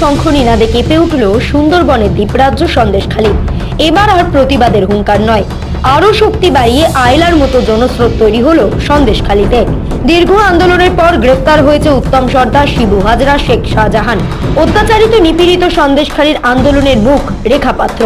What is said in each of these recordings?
শঙ্খনীনাদে কেঁপে উঠল সুন্দরবনের দ্বীপরাজ্য সন্দেশখালী। এবার আর প্রতিবাদের হুঙ্কার নয়। আরও শক্তি বাড়িয়ে আয়লার মতো জনস্রোত তৈরি হলো সন্দেশখালীতে। দীর্ঘ আন্দোলনের পর গ্রেফতার হয়েছে উত্তম সর্দার শিবু হাজরা শেখ শাহজাহান। অত্যাচারিত নিপীড়িত সন্দেশখালীর আন্দোলনের মুখ রেখা পাত্র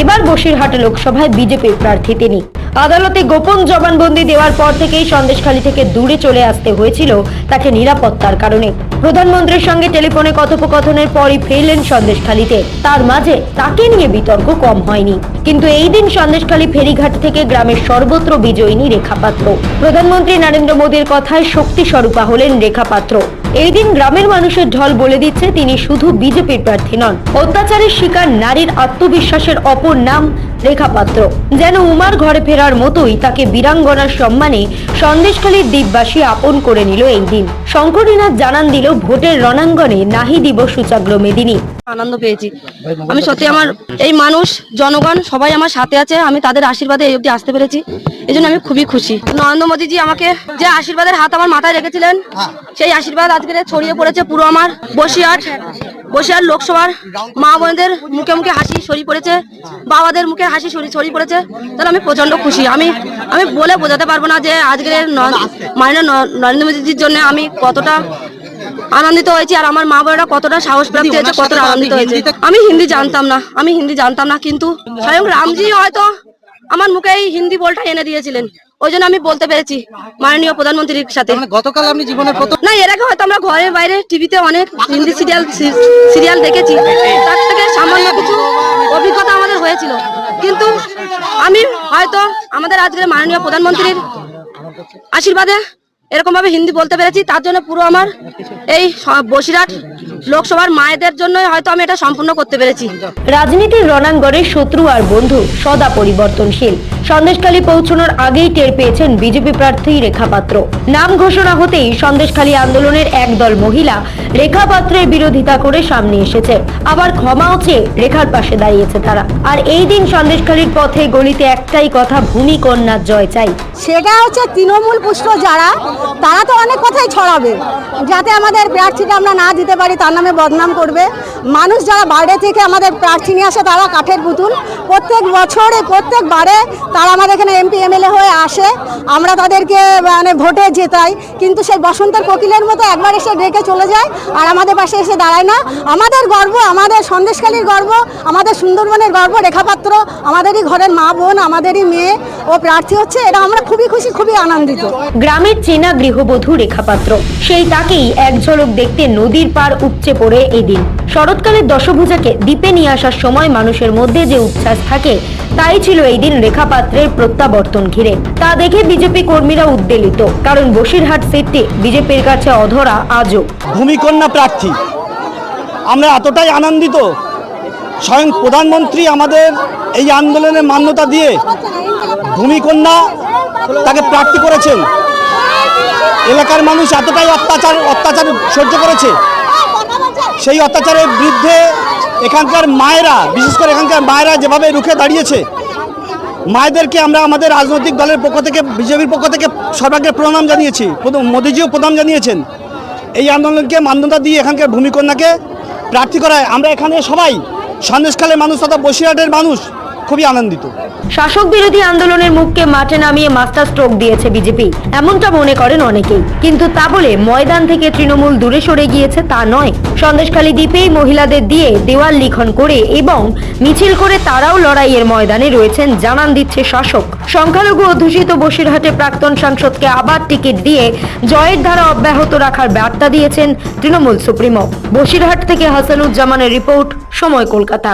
এবার বসিরহাট লোকসভায় বিজেপির প্রার্থী তিনি। আদালতে গোপন জবানবন্দি দেওয়ার পর থেকেই সন্দেশখালী থেকে দূরে চলে আসতে হয়েছিল তাকে নিরাপত্তার কারণে। প্রধানমন্ত্রীর সঙ্গে টেলিফোনে কথোপকথনের পরই ফিরলেন সন্দেশখালীতে। তার মাঝে তাকে নিয়ে বিতর্ক কম হয়নি। কিন্তু এই দিন সন্দেশখালী ফেরিঘাট থেকে গ্রামের সর্বত্র বিজয়িনী রেখা পাত্র। প্রধানমন্ত্রী নরেন্দ্র মোদীর কথায় শক্তি স্বরূপা হলেন রেখা পাত্র। এই দিন গ্রামের মানুষের ঢল বলে দিচ্ছে তিনি শুধু বিজেপির প্রার্থী নন। অত্যাচারের শিকার নারীর আত্মবিশ্বাসের অপর নাম রেখা পাত্র যেন উমার ঘরে ফেরার মতোই তাকে বীরাঙ্গনার সম্মানে সন্দেশখালীর দ্বীপবাসী আপন করে নিল এই দিন। শঙ্করীনাথ জানান দিল ভোটের রণাঙ্গনে নাহি দিব সূচাগ্র মেদিনী। আনন্দ পেয়েছি। আমি সত্যি আমার এই মানুষ জনগণ সবাই আমার সাথে আছে আমি তাদের আশীর্বাদে এই অবধি আসতে পেরেছি। এই জন্য আমি খুবই খুশি। নরেন্দ্র মোদীজি আমাকে যে আশীর্বাদের হাত আমার মাথায় রেখেছিলেন সেই আশীর্বাদ আজকে ছড়িয়ে পড়েছে পুরো আমার বসিরহাট। বসিরহাট লোকসভার মা বোনদের মুখে মুখে হাসি ছড়িয়ে পড়েছে বাবাদের মুখে হাসি ছড়িয়ে ছড়িয়ে পড়েছে তাহলে আমি প্রচণ্ড খুশি। আমি আমি বলে বোঝাতে পারব না যে আজকের ন- মাননীয় নরেন্দ্র মোদীজির জন্য আমি কতটা আনন্দিত হয়েছি আর আমার মা বোনেরা কতটা সাহস প্রাপ্তি হয়েছে কতটা আনন্দিত হয়েছে। আমি হিন্দি জানতাম না আমি হিন্দি জানতাম না কিন্তু স্বয়ং রামজি হয়তো আমার মুখে এই হিন্দি বলটা এনে দিয়েছিলেন। ওই জন্য আমি বলতে পেরেছি মাননীয় প্রধানমন্ত্রীর সাথে। মানে গতকাল আপনি জীবনের প্রথম না এর আগে হয়তো আমরা ঘরে বাইরে টিভিতে অনেক হিন্দি সিরিয়াল সিরিয়াল দেখেছি। তার থেকে সামান্য কিছু অভিজ্ঞতা আমাদের হয়েছিল। কিন্তু আমি হয়তো আমাদের আজকের মাননীয় প্রধানমন্ত্রীর আশীর্বাদে এরকম ভাবে হিন্দি বলতে পেরেছি তার জন্য পুরো আমার এই বসিরহাট লোকসভার মায়েদের জন্য হয়তো আমি এটা সম্পূর্ণ করতে পেরেছি। রাজনীতির রণাঙ্গনে শত্রু আর বন্ধু সদা পরিবর্তনশীল। সন্দেশখালী পৌঁছানোর আগেই টের পেয়েছেন বিজেপি প্রার্থী রেখা পাত্র। নাম ঘোষণা হতেই সন্দেশখালী আন্দোলনের একদল মহিলা রেখা পাত্রের বিরোধিতা করে সামনে এসেছে। আবার ক্ষমাও চেয়ে রেখার পাশে দাঁড়িয়েছে তারা। আর এই দিন সন্দেশখালীর পথে গলিতে একটাই কথা ভূমি কন্যার জয় চাই। সেটা হচ্ছে তৃণমূল পুষ্ট যারা তারা তো অনেক কথাই ছড়াবে, যাতে আমাদের প্রার্থীকে আমরা না দিতে পারি, তার নামে বদনাম করবে। মানুষ যারা বাইরে থেকে আমাদের প্রার্থী নিয়ে আসে, তারা কাঠের পুতুল। প্রত্যেক বছরে, প্রত্যেকবারে তারা আমাদের এখানে এমপি, এমএলএ হয়ে আসে। আমরা তাদেরকে মানে ভোটে জেতাই। কিন্তু সেই বসন্তের কোকিলের মতো একবার এসে ডেকে চলে যায় আর আমাদের পাশে এসে দাঁড়ায় না। আমাদের গর্ব, আমাদের সন্দেশখালীর গর্ব, আমাদের সুন্দরবনের গর্ব, রেখাপাত্র, আমাদেরই ঘরের মা বোন, আমাদেরই মেয়ে ও প্রার্থী হচ্ছে। এটা আমরা খুবই খুশি, খুবই আনন্দিত। গ্রামের চেনা গৃহবধূ রেখাপাত্র, সেই তাকেই এক ঝলক দেখতে নদীর পার উপচে পড়ে এদিন। শরৎকালের দশভূজাকে দ্বীপে নিয়ে আসার সময় মানুষের মধ্যে যে উচ্ছ্বাস থাকে তাই ছিল এই দিন রেখাপাত্রের প্রত্যাবর্তন ঘিরে। তা দেখে বিজেপি কর্মীরা উদ্বেলিত, কারণ বসিরহাট সিটটি বিজেপির কাছে অধরা আজও। ভূমিকন্যা প্রার্থী। আমরা এতটাই আনন্দিত, স্বয়ং প্রধানমন্ত্রী আমাদের এই আন্দোলনের মান্যতা দিয়ে ভূমিকন্যা তাকে প্রার্থী করেছেন। এলাকার মানুষ এতটাই অত্যাচার অত্যাচার সহ্য করেছে। সেই অত্যাচারের বিরুদ্ধে এখানকার মায়েরা, বিশেষ করে এখানকার মায়েরা যেভাবে রুখে দাঁড়িয়েছে, মায়েদেরকে আমরা আমাদের রাজনৈতিক দলের পক্ষ থেকে, বিজেপির পক্ষ থেকে সর্বাগ্রে প্রণাম জানিয়েছি মোদিজিও প্রণাম জানিয়েছেন। এই আন্দোলনকে মান্যতা দিয়ে এখানকার ভূমিকন্যাকে প্রার্থী করায় আমরা এখানে সবাই সন্দেশকালের মানুষ তথা বসিরহাটের মানুষ খুবই আনন্দিত। শাসক বিরোধী আন্দোলনের মুখকে মাঠে নামিয়ে মাস্টার স্ট্রোক দিয়েছে বিজেপি। এমনটা মনে করেন অনেকেই। কিন্তু তা বলে ময়দান থেকে তৃণমূল দূরে সরে গিয়েছে তা নয়। সন্দেশখালী দ্বীপেই মহিলাদের দিয়ে দেওয়াল লিখন করে এবং মিছিল করে তারাও লড়াইয়ের ময়দানে রয়েছেন, জানান দিচ্ছে শাসক। সংখ্যালঘু অধ্যুষিত বসিরহাটে প্রাক্তন সাংসদকে আবার টিকিট দিয়ে জয়ের ধারা অব্যাহত রাখার বার্তা দিয়েছেন তৃণমূল সুপ্রিমো। বসিরহাট থেকে হাসানুজ্জামানের রিপোর্ট, সময় কলকাতা।